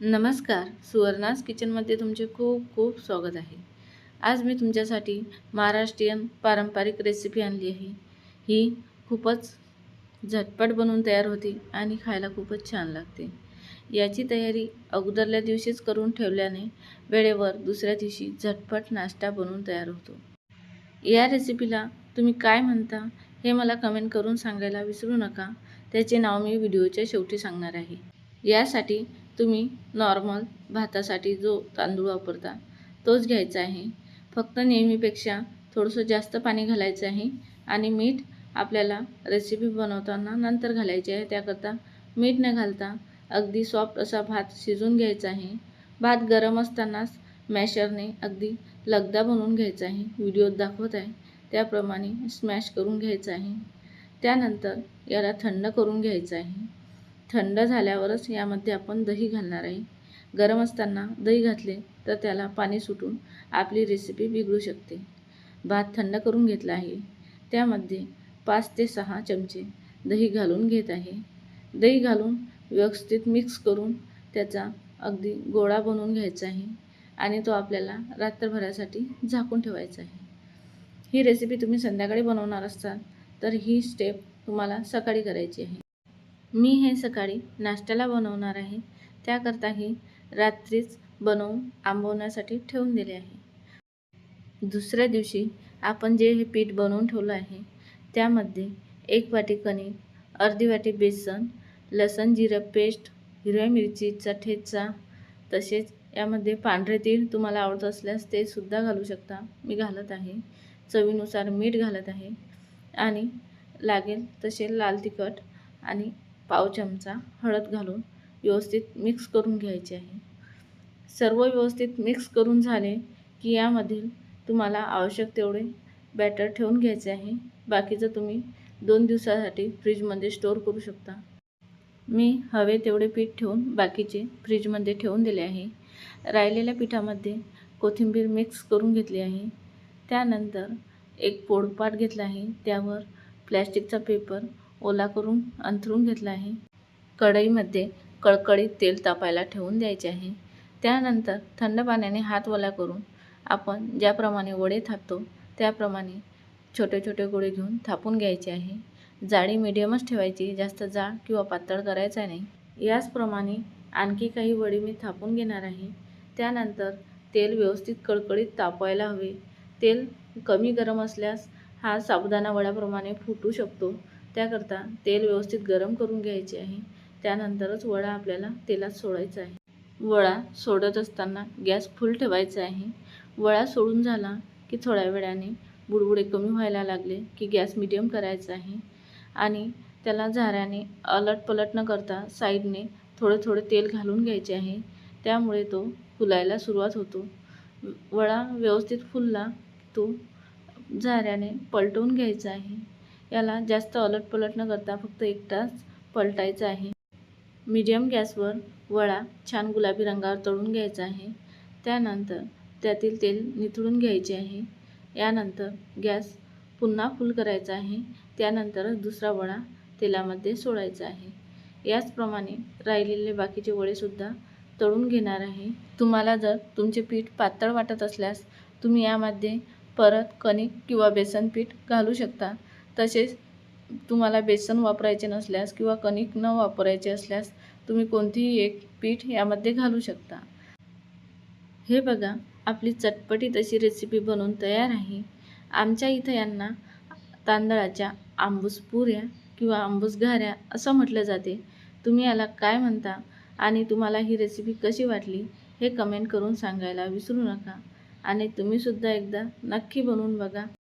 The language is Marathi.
नमस्कार. सुवर्णास किचनमध्ये तुमचे खूप खूप स्वागत आहे. आज मी तुमच्यासाठी महाराष्ट्रीयन पारंपरिक रेसिपी आणली आहे. ही खूपच झटपट बनवून तयार होते आणि खायला खूपच छान लागते. याची तयारी अगोदरल्या दिवशीच करून ठेवल्याने वेळेवर दुसऱ्या दिवशी झटपट नाश्ता बनवून तयार होतो. या रेसिपीला तुम्ही काय म्हणता हे मला कमेंट करून सांगायला विसरू नका. त्याचे नाव मी व्हिडिओच्या शेवटी सांगणार आहे. यासाठी तुम्ही नॉर्मल भातासाठी जो तांदूळ वापरता तोच घ्यायचा आहे. फक्त नेहमीपेक्षा थोडंसं जास्त पाणी घालायचं आहे आणि मीठ आपल्याला रेसिपी बनवताना नंतर घालायची आहे. त्याकरता मीठ न घालता अगदी सॉफ्ट असा भात शिजून घ्यायचा आहे. भात गरम असतानाच मॅशरने अगदी लगदा बनवून घ्यायचा आहे. व्हिडिओत दाखवत आहे. त्याप्रमाणे स्मॅश करून घ्यायचा आहे. त्यानंतर याला थंड करून घ्यायचं आहे. थंड झाल्यावरच यामध्ये आपण दही घालणार आहे. गरम असताना दही घातले तर त्याला पाणी सुटून आपली रेसिपी बिघडू शकते. भात थंड करून घेतला आहे. त्यामध्ये पाच ते सहा चमचे दही घालून घेत आहे. दही घालून व्यवस्थित मिक्स करून त्याचा अगदी गोळा बनवून घ्यायचा आहे आणि तो आपल्याला रात्रभरासाठी झाकून ठेवायचा आहे. ही रेसिपी तुम्ही संध्याकाळी बनवणार असाल तर ही स्टेप तुम्हाला सकाळी करायची आहे. मी हे सकाळी नाश्त्याला बनवणार आहे. त्याकरताही रात्रीच बनवून आंबवण्यासाठी ठेवून दिले आहे. दुसऱ्या दिवशी आपण जे हे पीठ बनवून ठेवलं आहे त्यामध्ये एक वाटी कणिक अर्धी वाटी बेसन लसण जिरं पेस्ट हिरव्या मिरचीचा ठेचा तसेच यामध्ये पांढरे तीळ तुम्हाला आवडत असल्यास ते सुद्धा घालू शकता. मी घालत आहे. चवीनुसार मीठ घालत आहे. आणि लागेल तसे लाल तिखट आणि पाव चमचा हळद घालून व्यवस्थित मिक्स करून घ्यायचे आहे. सर्व व्यवस्थित मिक्स करून झाले की यामधील तुम्हाला आवश्यक तेवढे बॅटर ठेवून घ्यायचे आहे. बाकीचं तुम्ही दोन दिवसासाठी फ्रीजमध्ये स्टोअर करू शकता. मी हवे तेवढे पीठ ठेवून बाकीचे फ्रीजमध्ये ठेवून दिले आहे. राहिलेल्या पिठामध्ये कोथिंबीर मिक्स करून घेतली आहे. त्यानंतर एक पोळपाट घेतला आहे. त्यावर प्लॅस्टिकचा पेपर ओला करून अंथरून घेतला आहे. कढईमध्ये कळकळीत तेल तापायला ठेवून द्यायचे आहे. त्यानंतर थंड पाण्याने हात ओला करून आपण ज्याप्रमाणे वडे थापतो त्याप्रमाणे छोटे छोटे गोळे घेऊन थापून घ्यायचे आहे. जाडी मिडियमच ठेवायची जास्त जाड किंवा पातळ करायचा नाही. याचप्रमाणे आणखी काही वडी मी थापून घेणार आहे. त्यानंतर तेल व्यवस्थित कळकळीत तापवायला हवे. तेल कमी गरम असल्यास हा साबुदाणा वड्याप्रमाणे फुटू शकतो. त्याकरता तेल व्यवस्थित गरम करून घ्यायचे आहे. त्यानंतरच वडा आपल्याला तेलात सोडायचा आहे. वडा सोडत असताना गॅस फुल ठेवायचा आहे. वडा सोडून झाला की थोड्या वेळाने बुडबुडे कमी व्हायला लागले की गॅस मिडियम करायचा आहे. आणि त्याला झाऱ्याने अलट पलट न करता साईडने थोडे थोडे तेल घालून घ्यायचे आहे. त्यामुळे तो फुलायला सुरुवात होतो. वडा व्यवस्थित फुलला तो झाऱ्याने पलटवून घ्यायचा आहे. याला जास्त अलटपलट न करता फक्त एकटाच पलटायचा आहे. मीडियम गॅसवर वडा छान गुलाबी रंगावर तळून घ्यायचा आहे. त्यानंतर त्यातील तेल निथळून घ्यायचे आहे. यानंतर गॅस पुन्हा फुल करायचा आहे. त्यानंतरच दुसरा वडा तेलामध्ये सोडायचा आहे. याचप्रमाणे राहिलेले बाकीचे वडेसुद्धा तळून घेणार आहे. तुम्हाला जर तुमचे पीठ पातळ वाटत असल्यास तुम्ही यामध्ये परत कणिक किंवा बेसन पीठ घालू शकता. तसेच तुम्हाला बेसन वापरायचे नसल्यास किंवा कणिक न वापरायचे असल्यास तुम्ही कोणतीही एक पीठ यामध्ये घालू शकता. हे बघा आपली चटपटीत अशी रेसिपी बनवून तयार आहे. आमच्या इथं यांना तांदळाच्या आंबूस पुऱ्या किंवा आंबूस घाऱ्या असं म्हटलं जाते. तुम्ही याला काय म्हणता आणि तुम्हाला ही रेसिपी कशी वाटली हे कमेंट करून सांगायला विसरू नका. आणि तुम्हीसुद्धा एकदा नक्की बनवून बघा.